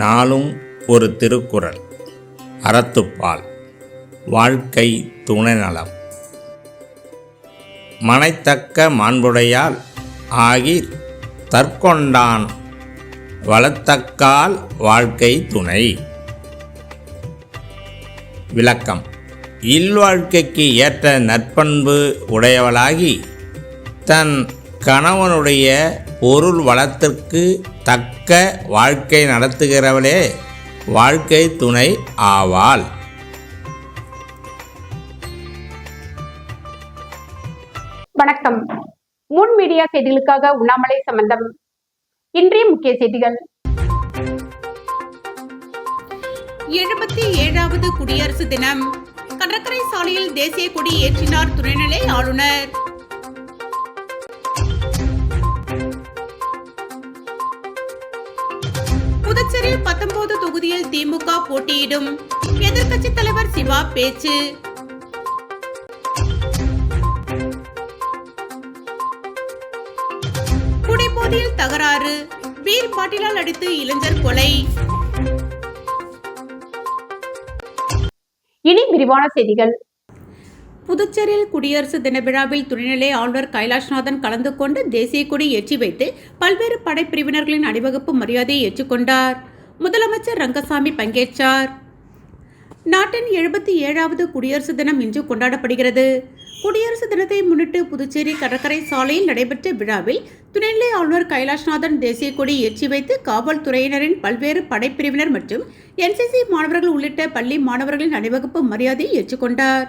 நாளும் ஒரு திருக்குறள். அறத்துப்பால். வாழ்க்கை துணைநலம். மனைத்தக்க மாண்புடையால் ஆகி தற்கொண்டான். வளத்தக்கால் வாழ்க்கை துணை. விளக்கம். இல்வாழ்க்கைக்கு ஏற்ற நற்பண்பு உடையவளாகி தன் கணவனுடைய பொருள் வளத்திற்கு தக்க வாழ்க்கை நடத்துகிறவளே வாழ்க்கை துணை ஆவாள். வணக்கம். முன் மீடியா செய்திகளுக்காக உண்ணாமலை சம்பந்தம். இன்றைய முக்கிய செய்திகள். எழுபத்தி ஏழாவது குடியரசு தினம். கடற்கரை சாலையில் தேசிய கொடி ஏற்றினார் துணைநிலை ஆளுநர். பத்தொன்பது தொகுதியில் திமுக போட்டியிடும். எதிர்க்கட்சித் தலைவர் சிவா பேச்சு. குடிபோதையில் தகராறு. பீர் பாட்டிலால் அடித்து இளைஞர் கொலை. இனி விரிவான செய்திகள். புதுச்சேரியில் குடியரசு தின விழாவில் துணைநிலை ஆளுநர் கைலாஷ்நாதன் கலந்து கொண்டு தேசிய கொடி ஏற்றி வைத்து பல்வேறு படைப்பிரிவினர்களின் அணிவகுப்பு மரியாதையை ஏற்றுக்கொண்டார். முதலமைச்சர் ரங்கசாமி பங்கேற்றார். நாட்டின் எழுபத்தி ஏழாவது குடியரசு தினம் இன்று கொண்டாடப்படுகிறது. குடியரசு தினத்தை முன்னிட்டு புதுச்சேரி கடற்கரை சாலையில் நடைபெற்ற விழாவில் துணைநிலை ஆளுநர் கைலாஷ்நாதன் தேசிய கொடி ஏற்றி வைத்து காவல்துறையினரின் பல்வேறு படைப்பிரிவினர் மற்றும் என்சிசி மாணவர்கள் உள்ளிட்ட பள்ளி மாணவர்களின் அணிவகுப்பு மரியாதையை ஏற்றுக்கொண்டார்.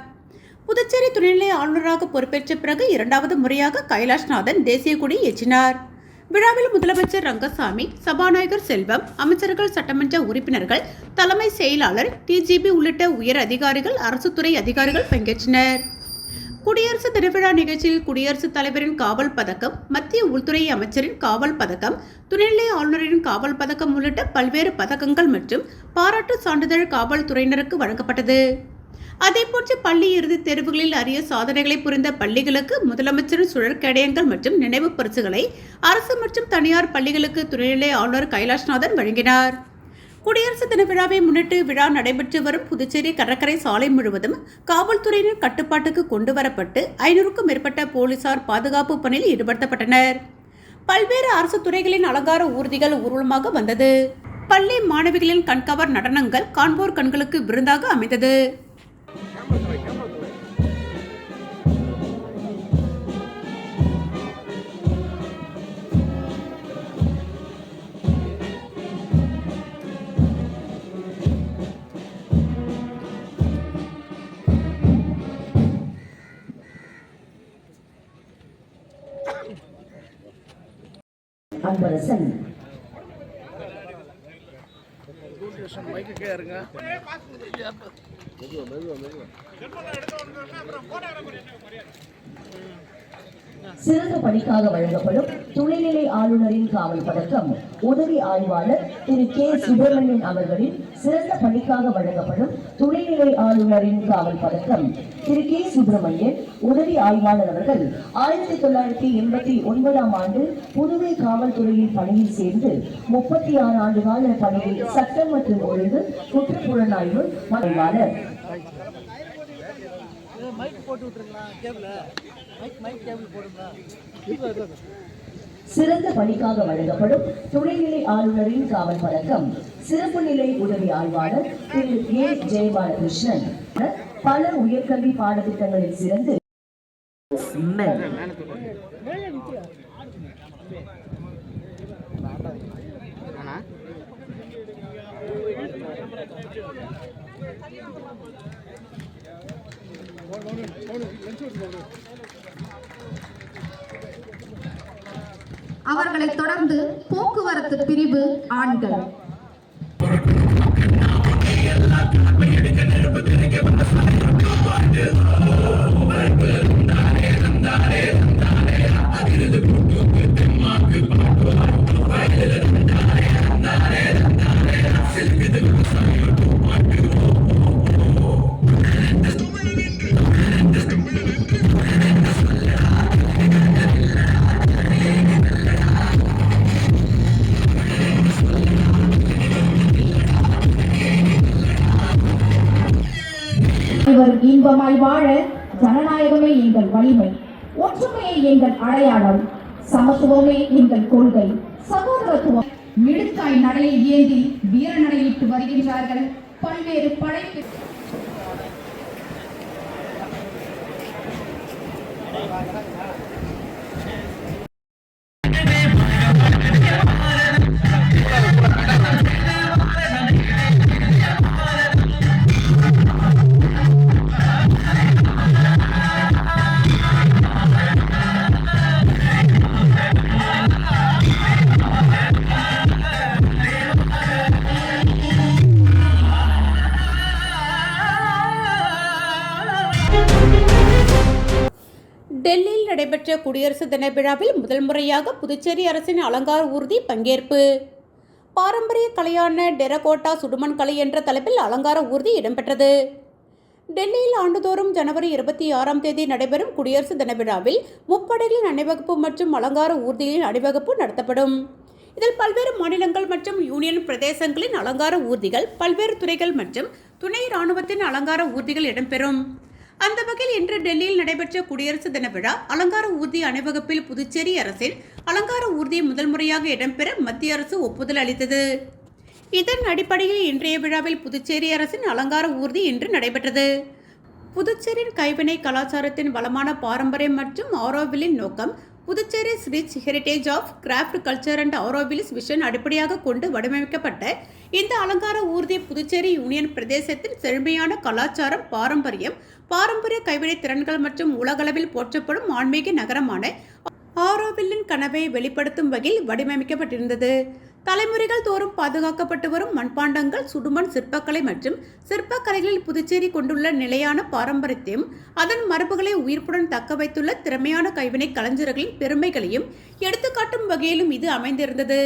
புதுச்சேரி துணைநிலை ஆளுநராக பொறுப்பேற்ற பிறகு இரண்டாவது முறையாக கைலாஷ்நாதன் தேசிய கொடி ஏற்றினார். விழாவில் முதலமைச்சர் ரங்கசாமி சபாநாயகர் செல்வம் அமைச்சர்கள் சட்டமன்ற உறுப்பினர்கள் தலைமை செயலாளர் டிஜிபி உள்ளிட்ட உயர் அதிகாரிகள் அரசு துறை அதிகாரிகள் பங்கேற்றனர். குடியரசு திருவிழா நிகழ்ச்சியில் குடியரசுத் தலைவரின் காவல் பதக்கம் மத்திய உள்துறை அமைச்சரின் காவல் பதக்கம் துணைநிலை ஆளுநரின் காவல் பதக்கம் உள்ளிட்ட பல்வேறு பதக்கங்கள் மற்றும் பாராட்டு சான்றிதழ் காவல்துறையினருக்கு வழங்கப்பட்டது. அதேபோன்று பள்ளி இறுதித் தேர்வுகளில் அரிய சாதனைகளை புரிந்த பள்ளிகளுக்கு முதலமைச்சரின் சுழற்கடையங்கள் மற்றும் நினைவு பரிசுகளை அரசு மற்றும் தனியார் பள்ளிகளுக்கு துணைநிலை ஆளுநர் கைலாஷ்நாதன் வழங்கினார். குடியரசு தின விழாவை முன்னிட்டு விழா நடைபெற்று வரும் புதுச்சேரி கடற்கரை சாலை முழுவதும் காவல்துறையினர் கட்டுப்பாட்டுக்கு கொண்டு வரப்பட்டு ஐநூறுக்கும் மேற்பட்ட போலீசார் பாதுகாப்பு பணியில் ஈடுபடுத்தப்பட்டனர். பல்வேறு அரசு துறைகளின் அலங்கார ஊர்திகள் ஊர்வலமாக வந்தது. பள்ளி மாணவிகளின் கண்கவர் நடனங்கள் காண்போர் கண்களுக்கு விருந்தாக அமைந்தது. அன்பரசன். சிறந்த பணிக்காக வழங்கப்படும் துணைநிலை ஆளுநரின் காவல் பதக்கம். உதவி ஆய்வாளர் திரு கே. சுப்பிரமணியன் அவர்களின் சிறந்த பணிக்காக வழங்கப்படும் துணைநிலை ஆளுநரின் காவல் பதக்கம். திரு கே சுப்பிரமணியன் உதவி ஆய்வாளர் அவர்கள் ஆயிரத்தி தொள்ளாயிரத்தி எண்பத்தி ஒன்பதாம் ஆண்டு புதுவை காவல்துறையில் பணியில் சேர்ந்து முப்பத்தி ஆறு ஆண்டு கால பணியில் சட்டம் மற்றும் ஒழுங்கு குற்றப்புலனாய்வு ஆய்வாளர் சிறந்த பணிக்காக வழங்கப்படும் துணைநிலை ஆளுநரின் காவல் பதக்கம் சிறப்பு நிலை உதவி ஆய்வாளர் திரு. ஏ ஜெயபாலகிருஷ்ணன். பல உயர்கல்வி பாடத்திட்டங்களில் சிறந்து மென். அவர்களைத் தொடர்ந்து போக்குவரத்து பிரிவு ஆண்கள். இவர் வாழ ஜனநாயகமே எங்கள் வலிமை. ஒற்றுமையே எங்கள் அடையாளம். சமத்துவமே எங்கள் கொள்கை. சகோதரத்துவம். மிடுக்காய் நடையை ஏந்தி வீர நடையிட்டு வருகின்றார்கள். பல்வேறு படைப்பு. டெல்லியில் குடியரசு தின விழாவில் முதல் முறையாக புதுச்சேரி அரசின் அலங்கார ஊர்தி பங்கேற்பு. பாரம்பரிய கலையான டெரகோட்டா சுடுமண் கலை என்ற தலைப்பில் அலங்கார ஊர்தி இடம்பெற்றது. டெல்லியில் ஆண்டுதோறும் ஜனவரி இருபத்தி ஆறாம் தேதி நடைபெறும் குடியரசு தின விழாவில் முப்படைகளின் அணிவகுப்பு மற்றும் அலங்கார ஊர்திகளின் அணிவகுப்பு நடத்தப்படும். இதில் பல்வேறு மாநிலங்கள் மற்றும் யூனியன் பிரதேசங்களின் அலங்கார ஊர்திகள் பல்வேறு துறைகள் மற்றும் துணை ராணுவத்தின் அலங்கார ஊர்திகள் இடம்பெறும். அந்த வகையில் இன்று டெல்லியில் நடைபெற்ற குடியரசு தின விழா அலங்கார ஊர்தி அணிவகுப்பில் புதுச்சேரி அரசின் அலங்கார ஊர்தி முதல் முறையாக இடம்பெற மத்திய அரசு ஒப்புதல் அளித்தது. இதன் அடிப்படையில் இன்றைய விழாவில் புதுச்சேரி அரசின் அலங்கார ஊர்தி இன்று நடைபெற்றது. புதுச்சேரியின் கைவினை கலாச்சாரத்தின் வளமான பாரம்பரியம் மற்றும் ஆரோவிலின் நோக்கம் Puducherry rich heritage of craft culture and Auroville's vision அடிப்படையாக கொண்டு வடிவமைக்கப்பட்ட இந்த அலங்கார ஊர்தி புதுச்சேரி யூனியன் பிரதேசத்தின் செழுமையான கலாச்சாரம் பாரம்பரியம் பாரம்பரிய கைவினை திறன்கள் மற்றும் உலகளவில் போற்றப்படும் ஆன்மீக நகரமான ஆரோவில்லின் கனவை வெளிப்படுத்தும் வகையில் வடிவமைக்கப்பட்டிருந்தது. தலைமுறைகள் தோறும் பாதுகாக்கப்பட்டு வரும் மண்பாண்டங்கள் சுடுமண் சிற்பக்கலை மற்றும் சிற்பக்கலைகளில் புதுச்சேரி கொண்டுள்ள நிலையான பாரம்பரியத்தையும் அதன் மரபுகளை உயிர்ப்புடன் தக்க வைத்துள்ள திறமையான கைவினை கலைஞர்களின் பெருமைகளையும் எடுத்துக்காட்டும் வகையிலும் இது அமைந்திருந்தது.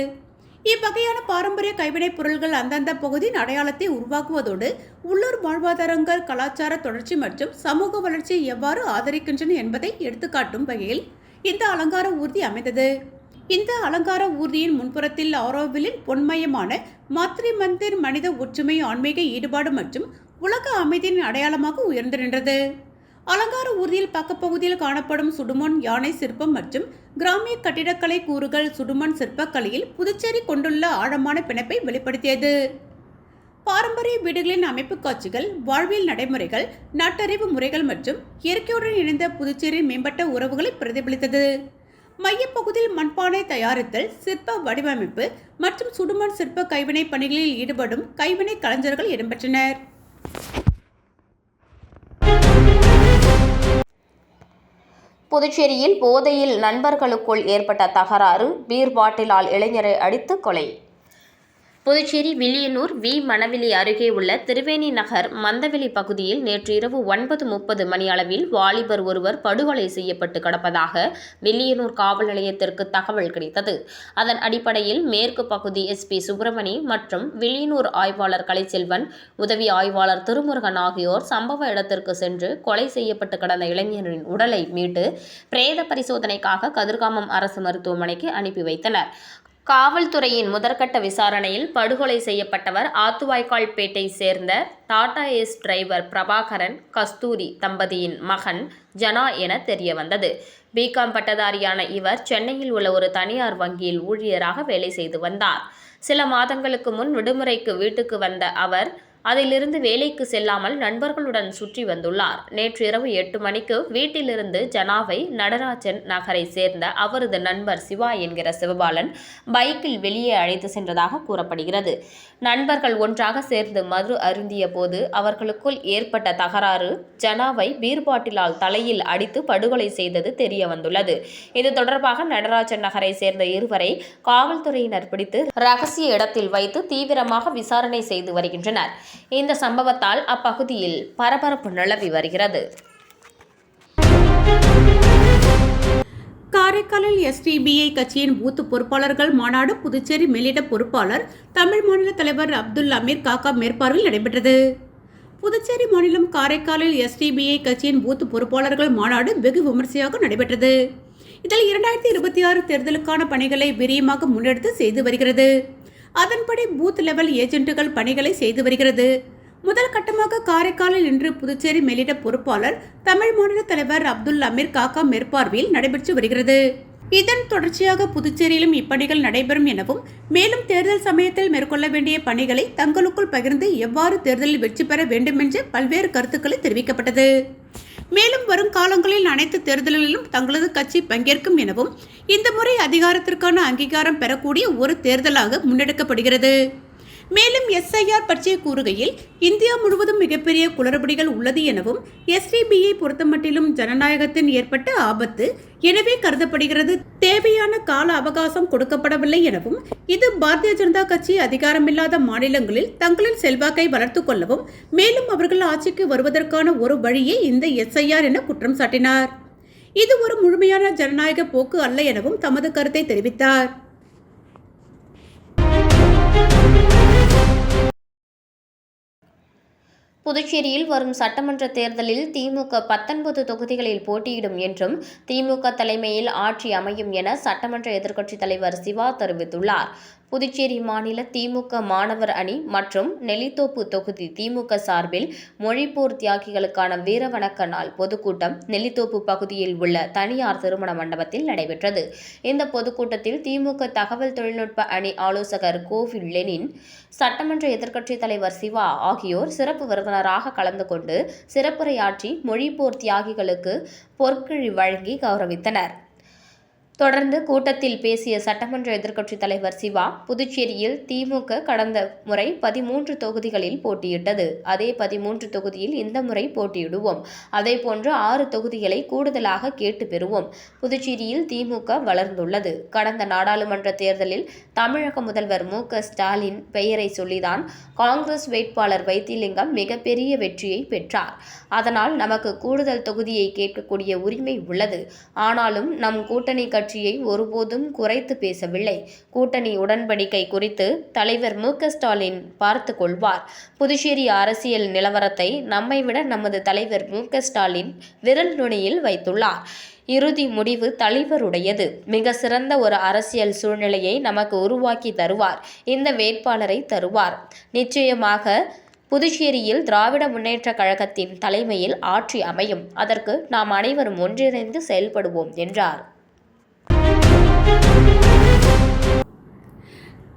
இவ்வகையான பாரம்பரிய கைவினைப் பொருள்கள் அந்தந்த பகுதியின் அடையாளத்தை உருவாக்குவதோடு உள்ளூர் வாழ்வாதாரங்கள் கலாச்சார தொடர்ச்சி மற்றும் சமூக வளர்ச்சியை எவ்வாறு ஆதரிக்கின்றன என்பதை எடுத்துக்காட்டும் வகையில் இந்த அலங்கார ஊர்தி அமைந்தது. இந்த அலங்கார ஊர்தியின் முன்புறத்தில் ஆரோவிலின் பொன்மயமான மாத்ரி மந்திர் மனித ஒற்றுமை ஆன்மீக ஈடுபாடு மற்றும் உலக அமைதியின் அடையாளமாக உயர்ந்து நின்றது. அலங்கார ஊர்தியில் பக்கப்பகுதியில் காணப்படும் சுடுமண் யானை சிற்பம் மற்றும் கிராமிய கட்டிடக்கலை கூறுகள் சுடுமண் சிற்பக்கலையில் புதுச்சேரி கொண்டுள்ள ஆழமான பிணைப்பை வெளிப்படுத்தியது. பாரம்பரிய வீடுகளின் அமைப்பு காட்சிகள் வாழ்வியல் நடைமுறைகள் நாட்டறிவு முறைகள் மற்றும் இயற்கையுடன் இணைந்த புதுச்சேரியின் மேம்பட்ட உறவுகளை பிரதிபலித்தது. மையப்பகுதியில் மண்பானை தயாரித்தல் சிற்ப வடிவமைப்பு மற்றும் சுடுமண் சிற்ப கைவினை பணிகளில் ஈடுபடும் கைவினை கலைஞர்கள் இடம்பெற்றனர். புதுச்சேரியில் போதையில் நண்பர்களுக்குள் ஏற்பட்ட தகராறு பீர் பாட்டிலால் இளைஞரை அடித்து கொலை. புதுச்சேரி வில்லியனூர் வி. மணவெளி அருகே உள்ள திருவேணி நகர் மந்தவெளி பகுதியில் நேற்று இரவு ஒன்பது முப்பது மணியளவில் வாலிபர் ஒருவர் படுகொலை செய்யப்பட்டு கிடப்பதாக வில்லியனூர் காவல் நிலையத்திற்கு தகவல் கிடைத்தது. அதன் அடிப்படையில் மேற்கு பகுதி எஸ்பி சுப்பிரமணி மற்றும் வில்லியனூர் ஆய்வாளர் கலைச்செல்வன் உதவி ஆய்வாளர் திருமுருகன் ஆகியோர் சம்பவ இடத்திற்கு சென்று கொலை செய்யப்பட்டு கிடந்த இளைஞரின் உடலை மீட்டு பிரேத பரிசோதனைக்காக கதிர்காமம் அரசு மருத்துவமனைக்கு அனுப்பி வைத்தனர். காவல்துறையின் முதற்கட்ட விசாரணையில் படுகொலை செய்யப்பட்டவர் ஆத்துவாய்க்கால்பேட்டை சேர்ந்த டாடா ஏஸ் டிரைவர் பிரபாகரன் கஸ்தூரி தம்பதியின் மகன் ஜனா என தெரியவந்தது. பிகாம் பட்டதாரியான இவர் சென்னையில் உள்ள ஒரு தனியார் வங்கியில் ஊழியராக வேலை செய்து வந்தார். சில மாதங்களுக்கு முன் விடுமுறைக்கு வீட்டுக்கு வந்த அவர் அதிலிருந்து வேலைக்கு செல்லாமல் நண்பர்களுடன் சுற்றி வந்துள்ளார். நேற்று இரவு எட்டு மணிக்கு வீட்டிலிருந்து ஜனாவை நடராஜன் நகரை சேர்ந்த அவரது நண்பர் சிவா என்கிற சிவபாலன் பைக்கில் வெளியே அழைத்து சென்றதாக கூறப்படுகிறது. நண்பர்கள் ஒன்றாக சேர்ந்து மது அருந்திய போது அவர்களுக்குள் ஏற்பட்ட தகராறு ஜனாவை பீர் பாட்டிலால் தலையில் அடித்து படுகொலை செய்தது தெரிய வந்துள்ளது இது தொடர்பாக நடராஜன் நகரை சேர்ந்த இருவரை காவல்துறையினர் பிடித்து ரகசிய இடத்தில் வைத்து தீவிரமாக விசாரணை செய்து வருகின்றனர். இந்த சம்பவத்தால் அப்பகுதியில் பரபரப்பு நிலவி வருகிறது. காரைக்காலில் எஸ்டிபிஐ கட்சியின் பூத்து பொறுப்பாளர்கள் மாநாடு புதுச்சேரி மேலிட பொறுப்பாளர் தமிழ் மாநில தலைவர் அப்துல் அமீர் காக்கா மேற்பார்வையில் நடைபெற்றது. புதுச்சேரி மாநிலம் காரைக்காலில் எஸ்டிபிஐ கட்சியின் பூத்து பொறுப்பாளர்கள் மாநாடு வெகு விமர்சையாக நடைபெற்றது. இதில் இரண்டாயிரத்தி இருபத்தி ஆறு தேர்தலுக்கான பணிகளை விரியமாக முன்னெடுத்து செய்து வருகிறது. அதன்படி பூத் லெவல் ஏஜென்ட்டுகள் பணிகளை செய்து வருகிறது. முதல் கட்டமாக காரைக்காலில் இன்று புதுச்சேரி மேலிட பொறுப்பாளர் தமிழ் மாநில தலைவர் அப்துல் அமீர் காக்கா மேற்பார்வையில் நடைபெற்று வருகிறது. இதன் தொடர்ச்சியாக புதுச்சேரியிலும் இப்பணிகள் நடைபெறும் எனவும் மேலும் தேர்தல் சமயத்தில் மேற்கொள்ள வேண்டிய பணிகளை தங்களுக்குள் பகிர்ந்து எவ்வாறு தேர்தலில் வெற்றி பெற வேண்டும் என்று பல்வேறு கருத்துக்களை தெரிவிக்கப்பட்டது. மேலும் வரும் காலங்களில் அனைத்து தேர்தல்களிலும் தங்களது கட்சி பங்கேற்கும் எனவும் இந்த முறை அதிகாரத்திற்கான அங்கீகாரம் பெறக்கூடிய ஒரு தேர்தலாக முன்னெடுக்கப்படுகிறது. மேலும் எஸ்ஐஆர் பற்றிய கூறுகையில் இந்தியா முழுவதும் மிகப்பெரிய குளறுபடிகள் உள்ளது எனவும் எஸ்டிபியை பொறுத்தமட்டிலும் ஜனநாயகத்தின் ஏற்பட்ட ஆபத்து எனவே கருதப்படுகிறது. தேவையான கால அவகாசம் கொடுக்கப்படவில்லை எனவும் இது பாரதிய ஜனதா கட்சி அதிகாரமில்லாத மாநிலங்களில் தங்களின் செல்வாக்கை வளர்த்துக் கொள்ளவும் மேலும் அவர்கள் ஆட்சிக்கு வருவதற்கான ஒரு வழியே இந்த எஸ்ஐஆர் என குற்றம் சாட்டினார். இது ஒரு முழுமையான ஜனநாயக போக்கு அல்ல எனவும் தமது கருத்தை தெரிவித்தார். புதுச்சேரியில் வரும் சட்டமன்ற தேர்தலில் திமுக பத்தொன்பது தொகுதிகளில் போட்டியிடும் என்றும் திமுக தலைமையில் ஆட்சி அமையும் என சட்டமன்ற எதிர்க்கட்சித் தலைவர் சிவா தெரிவித்துள்ளார். புதுச்சேரி மாநில திமுக மாணவர் அணி மற்றும் நெல்லித்தோப்பு தொகுதி திமுக சார்பில் மொழிப்போர் தியாகிகளுக்கான வீரவணக்க நாள் பொதுக்கூட்டம் நெல்லித்தோப்பு பகுதியில் உள்ள தனியார் திருமண மண்டபத்தில் நடைபெற்றது. இந்த பொதுக்கூட்டத்தில் திமுக தகவல் தொழில்நுட்ப அணி ஆலோசகர் கோவில் லெனின் சட்டமன்ற எதிர்க்கட்சித் தலைவர் சிவா ஆகியோர் சிறப்பு விருந்தினராக கலந்து கொண்டு சிறப்புரையாற்றி மொழிப்போர் தியாகிகளுக்கு பொற்கிழி வழங்கி கௌரவித்தனர். தொடர்ந்து கூட்டத்தில் பேசிய சட்டமன்ற எதிர்க்கட்சித் தலைவர் சிவா புதுச்சேரியில் திமுக கடந்த முறை பதிமூன்று தொகுதிகளில் போட்டியிட்டது. அதே பதிமூன்று தொகுதியில் இந்த முறை போட்டியிடுவோம். அதேபோன்று ஆறு தொகுதிகளை கூடுதலாக கேட்டு பெறுவோம். புதுச்சேரியில் திமுக வளர்ந்துள்ளது. கடந்த நாடாளுமன்ற தேர்தலில் தமிழக முதல்வர் மு. க. ஸ்டாலின் பெயரை சொல்லிதான் காங்கிரஸ் வேட்பாளர் வைத்திலிங்கம் மிகப்பெரிய வெற்றியை பெற்றார். அதனால் நமக்கு கூடுதல் தொகுதியை கேட்கக்கூடிய உரிமை உள்ளது. ஆனாலும் நம் கூட்டணி கட்சியை ஒருபோதும் குறைத்து பேசவில்லை. கூட்டணி உடன்படிக்கை குறித்து தலைவர் மு. க. ஸ்டாலின் பார்த்து கொள்வார். புதுச்சேரி அரசியல் நிலவரத்தை நம்மை விட நமது தலைவர் மு. க. ஸ்டாலின் விரல் நுனியில் வைத்துள்ளார். இறுதி முடிவு தலைவருடையது மிக சிறந்த ஒரு அரசியல் சூழ்நிலையை நமக்கு உருவாக்கி தருவார். இந்த வேட்பாளரை தருவார். நிச்சயமாக புதுச்சேரியில் திராவிட முன்னேற்ற கழகத்தின் தலைமையில் ஆட்சி அமையும். அதற்கு நாம் அனைவரும் ஒன்றிணைந்து செயல்படுவோம் என்றார்.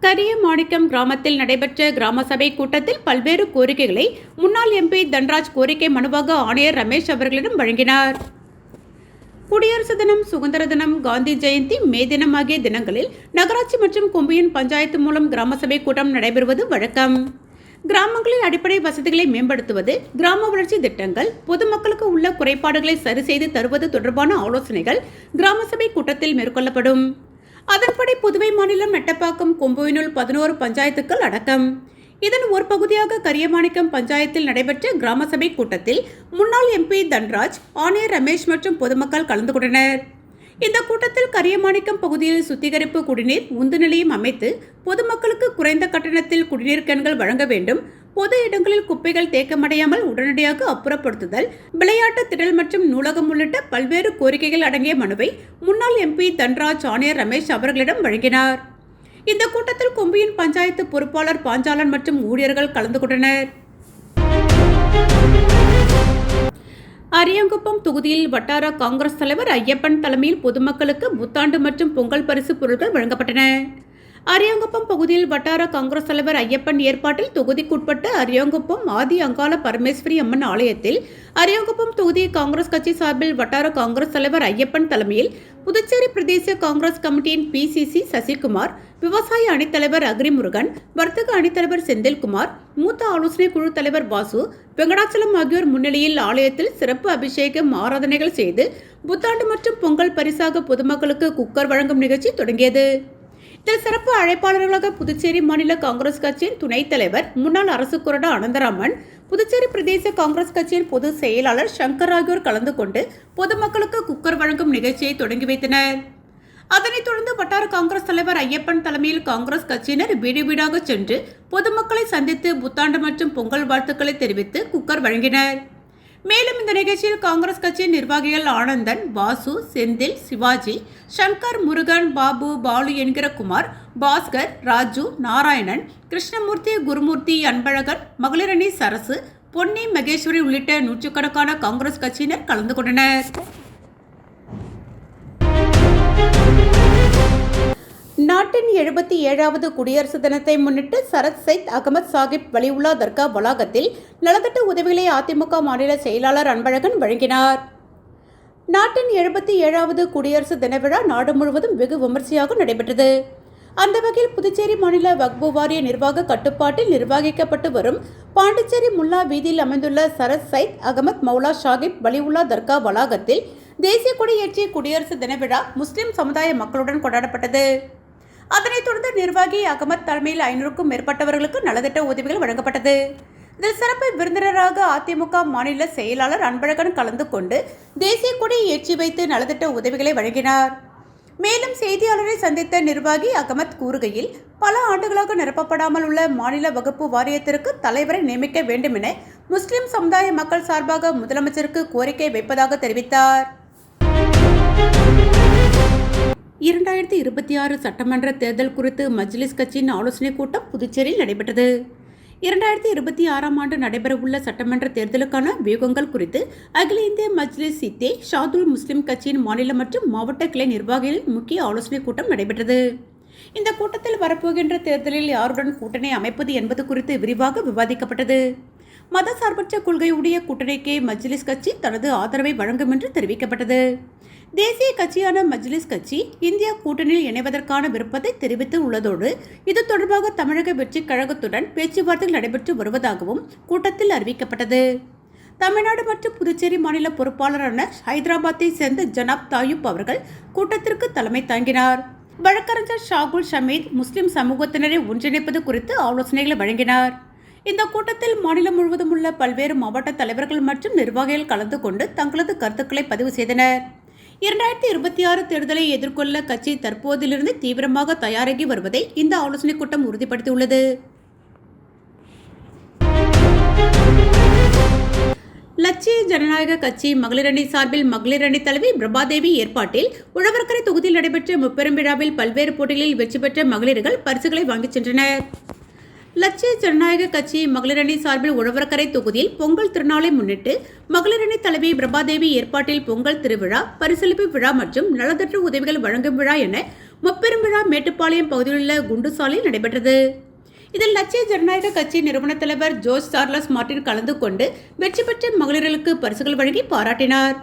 கரியமாணிக்கம் கிராமத்தில் நடைபெற்ற கிராம சபை கூட்டத்தில் பல்வேறு கோரிக்கைகளை முன்னாள் எம்பி தன்ராஜ் கோரிக்கை மனுவாக ஆணையர் ரமேஷ் அவர்களிடம் வழங்கினார். குடியரசு தினம் சுதந்திர தினம் காந்தி ஜெயந்தி மே தினம் ஆகிய தினங்களில் நகராட்சி மற்றும் கொம்பியன் பஞ்சாயத்து மூலம் கிராம சபை கூட்டம் நடைபெறுவது வழக்கம். கிராமங்களில் அடிப்படை வசதிகளை மேம்படுத்துவது கிராம வளர்ச்சி திட்டங்கள் பொதுமக்களுக்கு உள்ள குறைபாடுகளை சரி செய்து தருவது தொடர்பான ஆலோசனைகள் கிராம சபை கூட்டத்தில் மேற்கொள்ளப்படும். அதன்படி புதுவை மாநிலம் மெட்டப்பாக்கம் கொம்புவினுள் பதினோரு பஞ்சாயத்துக்கள் அடக்கம். இதன் ஒரு பகுதியாக கரியமாணிக்கம் பஞ்சாயத்தில் நடைபெற்ற கிராம சபை கூட்டத்தில் முன்னாள் எம்பி தன்ராஜ் ஆணையர் ரமேஷ் மற்றும் பொதுமக்கள் கலந்து கொண்டனர். இந்த கூட்டத்தில் கரியமாணிக்கம் பகுதியில் சுத்திகரிப்பு குடிநீர் உந்து நிலையம் அமைத்து பொதுமக்களுக்கு குறைந்த கட்டணத்தில் குடிநீர் கேன்கள் வழங்க வேண்டும். பொது இடங்களில் குப்பைகள் தேக்கமடையாமல் உடனடியாக அப்புறப்படுத்துதல் விளையாட்டு திடல் மற்றும் நூலகம் உள்ளிட்ட பல்வேறு கோரிக்கைகள் அடங்கிய மனுவை முன்னாள் எம்பி தன்ராஜ் ஆணையர் ரமேஷ் அவர்களிடம் வழங்கினார். இந்த கூட்டத்தில் கொம்பியின் பஞ்சாயத்து பொறுப்பாளர் பாஞ்சாலன் மற்றும் ஊழியர்கள் கலந்து கொண்டனர். அரியங்குப்பம் தொகுதியில் வட்டார காங்கிரஸ் தலைவர் ஐயப்பன் தலைமையில் பொதுமக்களுக்கு புத்தாண்டு மற்றும் பொங்கல் பரிசு பொருட்கள் வழங்கப்பட்டன. அரியாங்குப்பம் பகுதியில் வட்டார காங்கிரஸ் தலைவர் ஐயப்பன் ஏற்பாட்டில் தொகுதிக்குட்பட்ட அரியாங்குப்பம் ஆதி அங்காள பரமேஸ்வரி அம்மன் ஆலயத்தில் அரியாங்குப்பம் தொகுதி காங்கிரஸ் கட்சி சார்பில் வட்டார காங்கிரஸ் தலைவர் ஐயப்பன் தலைமையில் புதுச்சேரி பிரதேச காங்கிரஸ் கமிட்டியின் பிசிசி சசிகுமார் விவசாய அணித்தலைவர் அக்ரிமுருகன் வர்த்தக அணித்தலைவர் செந்தில்குமார் மூத்த ஆலோசனை குழு தலைவர் வாசு வெங்கடாச்சலம் ஆகியோர் முன்னிலையில் ஆலயத்தில் சிறப்பு அபிஷேகம் ஆராதனைகள் செய்து புத்தாண்டு மற்றும் பொங்கல் பரிசாக பொதுமக்களுக்கு குக்கர் வழங்கும் நிகழ்ச்சி தொடங்கியது. இதில் சிறப்பு அழைப்பாளர்களாக புதுச்சேரி மாநில காங்கிரஸ் கட்சியின் துணைத் தலைவர் முன்னாள் அரசு கொறடா அனந்தராமன் புதுச்சேரி பிரதேச காங்கிரஸ் கட்சியின் பொதுச் செயலாளர் சங்கர் ஆகியோர் கலந்து கொண்டு பொதுமக்களுக்கு குக்கர் வழங்கும் நிகழ்ச்சியை தொடங்கி வைத்தனர். அதனைத் தொடர்ந்து வட்டார காங்கிரஸ் தலைவர் ஐயப்பன் தலைமையில் காங்கிரஸ் கட்சியினர் வீடு வீடாக சென்று பொதுமக்களை சந்தித்து புத்தாண்டு மற்றும் பொங்கல் வாழ்த்துக்களை தெரிவித்து குக்கர் வழங்கினர். மேலும் இந்த நிகழ்ச்சியில் காங்கிரஸ் கட்சியின் நிர்வாகிகள் ஆனந்தன் வாசு செந்தில் சிவாஜி சங்கர் முருகன் பாபு பாலு என்கிற குமார் பாஸ்கர் ராஜு நாராயணன் கிருஷ்ணமூர்த்தி குருமூர்த்தி அன்பழகன் மகளிரணி சரசு பொன்னி மகேஸ்வரி உள்ளிட்ட நூற்றுக்கணக்கான காங்கிரஸ் கட்சியினர் கலந்து கொண்டனர். நாட்டின் எழுபத்தி ஏழாவது குடியரசு தினத்தை முன்னிட்டு சரத் சைத் அகமது சாஹிப் வலிவுல்லா தர்கா வளாகத்தில் நலத்திட்ட உதவிகளை அதிமுக மாநில செயலாளர் அன்பழகன் வழங்கினார். நாட்டின் எழுபத்தி ஏழாவது குடியரசு தின விழா நாடு முழுவதும் வெகு விமர்சையாக நடைபெற்றது. அந்த வகையில் புதுச்சேரி மாநில வக்பு வாரிய நிர்வாக கட்டுப்பாட்டில் நிர்வகிக்கப்பட்டு வரும் பாண்டிச்சேரி முல்லா வீதியில் அமைந்துள்ள சரத் சைத் அகமத் மௌலா ஷாகிப் வலியுல்லா தர்கா வளாகத்தில் தேசிய கொடி ஏற்றிய குடியரசு தின விழா முஸ்லிம் சமுதாய மக்களுடன் கொண்டாடப்பட்டது. அதனைத் தொடர்ந்து நிர்வாகி அகமத் தலைமையில் ஐநூறுக்கும் மேற்பட்டவர்களுக்கு நலத்திட்ட உதவிகள் வழங்கப்பட்டது. இதில் சிறப்பு விருந்தினராக அதிமுக மாநில செயலாளர் அன்பழகன் கலந்து கொண்டு தேசிய கொடி ஏற்றி வைத்து நலத்திட்ட உதவிகளை வழங்கினார். மேலும் செய்தியாளரை சந்தித்த நிர்வாகி அகமத் கூறுகையில் பல ஆண்டுகளாக நிரப்பப்படாமல் உள்ள மாநில வகுப்பு வாரியத்திற்கு தலைவரை நியமிக்க வேண்டும் என முஸ்லிம் சமுதாய மக்கள் சார்பாக முதலமைச்சருக்கு கோரிக்கை வைப்பதாக தெரிவித்தார். இரண்டாயிரத்தி இருபத்தி ஆறு சட்டமன்ற தேர்தல் குறித்து மஜ்லிஸ் கட்சியின் ஆலோசனைக் கூட்டம் புதுச்சேரியில் நடைபெற்றது. இரண்டாயிரத்தி இருபத்தி ஆறாம் ஆண்டு நடைபெறவுள்ள சட்டமன்ற தேர்தலுக்கான வியூகங்கள் குறித்து அகில இந்திய மஜ்லிஸ் சித்தே ஷாதுல் முஸ்லிம் கட்சியின் மாநில மற்றும் மாவட்ட கிளை நிர்வாகிகளின் முக்கிய ஆலோசனைக் கூட்டம் நடைபெற்றது. இந்த கூட்டத்தில் வரப்போகின்ற தேர்தலில் யாருடன் கூட்டணி அமைப்பது என்பது குறித்து விரிவாக விவாதிக்கப்பட்டது. மதசார்பற்ற கொள்கையுடைய கூட்டணிக்கு மஜ்லிஸ் கட்சி தனது ஆதரவை வழங்கும் என்று தெரிவிக்கப்பட்டது. தேசிய கட்சியான மஜ்லிஸ் கட்சி இந்தியா கூட்டணியில் இணைவதற்கான விருப்பத்தை தெரிவித்து உள்ளதோடு இது தொடர்பாக தமிழக வெற்றி கழகத்துடன் பேச்சுவார்த்தைகள் நடைபெற்று வருவதாகவும் கூட்டத்தில் அறிவிக்கப்பட்டது. தமிழ்நாடு மற்றும் புதுச்சேரி மாநில பொறுப்பாளரான ஹைதராபாத்தை சேர்ந்த ஜனாப் தாயூப் அவர்கள் கூட்டத்திற்கு தலைமை தாங்கினார். வழக்கறிஞர் ஷாகுல் ஷமீத் முஸ்லிம் சமூகத்தினரை ஒன்றிணைப்பது குறித்து ஆலோசனைகளை வழங்கினார். இந்த கூட்டத்தில் மாநிலம் முழுவதும் உள்ள பல்வேறு மாவட்ட தலைவர்கள் மற்றும் நிர்வாகிகள் கலந்து கொண்டு தங்களது கருத்துக்களை பதிவு செய்தனர். இரண்டாயிரத்தி இருபத்தி ஆறு தேர்தலை எதிர்கொள்ள கட்சி தற்போதிலிருந்து தீவிரமாக தயாராகி வருவதை இந்த ஆலோசனைக் கூட்டம் உறுதிப்படுத்தியுள்ளது. லட்சிய ஜனநாயக கட்சி மகளிரணி சார்பில் மகளிரணி தலைவி பிரபாதேவி ஏற்பாட்டில் உழவர்கரை தொகுதியில் நடைபெற்ற முப்பெரும் விழாவில் பல்வேறு போட்டிகளில் வெற்றி பெற்ற மகளிர்கள் பரிசுகளை வாங்கிச் சென்றனர். லட்சிய ஜனநாயக கட்சி மகளிரணி சார்பில் உழவர்கரை தொகுதியில் பொங்கல் திருநாளை முன்னிட்டு மகளிரணி தலைவி பிரபாதேவி ஏற்பாட்டில் பொங்கல் திருவிழா பரிசளிப்பு விழா மற்றும் நலத்தற்ற உதவிகள் வழங்கும் விழா என முப்பெரும் விழா மேட்டுப்பாளையம் பகுதியிலுள்ள குண்டுசாலையில் நடைபெற்றது. இதில் லட்சிய ஜனநாயக கட்சி நிறுவன தலைவர் ஜோர்ஜ் சார்லஸ் மார்டின் கலந்து கொண்டு வெற்றி பெற்ற மகளிர்களுக்கு பரிசுகள் வழங்கி பாராட்டினார்.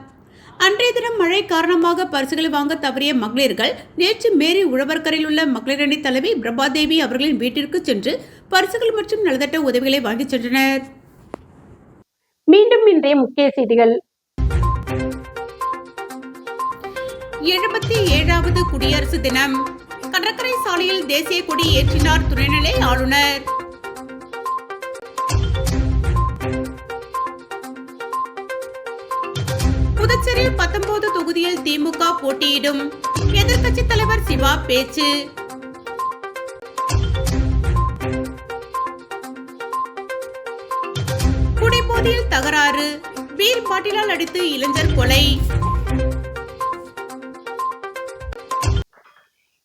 அன்றைய தினம் மழை காரணமாக பரிசுகளை வாங்க தவறிய மகளிர்கள் நேற்று மேரி உழவர்கரையில் உள்ள மகளிரணி தலைவி பிரபாதேவி அவர்களின் வீட்டிற்கு சென்று பரிசுகள் மற்றும் நலத்தட்ட உதவிகளை வாங்கிச் சென்றனர். மீண்டும் இன்றைய முக்கிய செய்திகள். எழுபத்தி ஏழாவது குடியரசு தினம். கடற்கரை சாலையில் தேசிய கொடி ஏற்றினார் துணைநிலை ஆளுநர். பத்தொன்பது தொகுதியில் திமுக போட்டியிடும். எதிர்கட்சி தலைவர் சிவா பேச்சு. குடிபோதையில் தகராறு. பீர் பாட்டிலால் அடித்து இளைஞர் கொலை.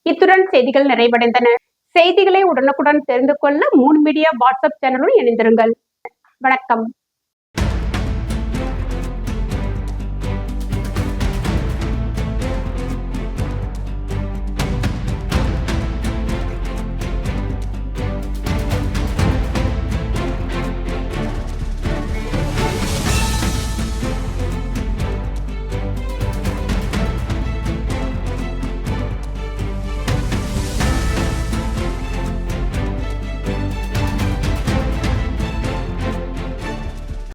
இத்துடன் செய்திகள் நிறைவடைந்தன. செய்திகளை உடனுக்குடன் தெரிந்து கொள்ள மூன் மீடியா வாட்ஸ்அப் சேனலுடன் இணைந்திருங்கள். வணக்கம்.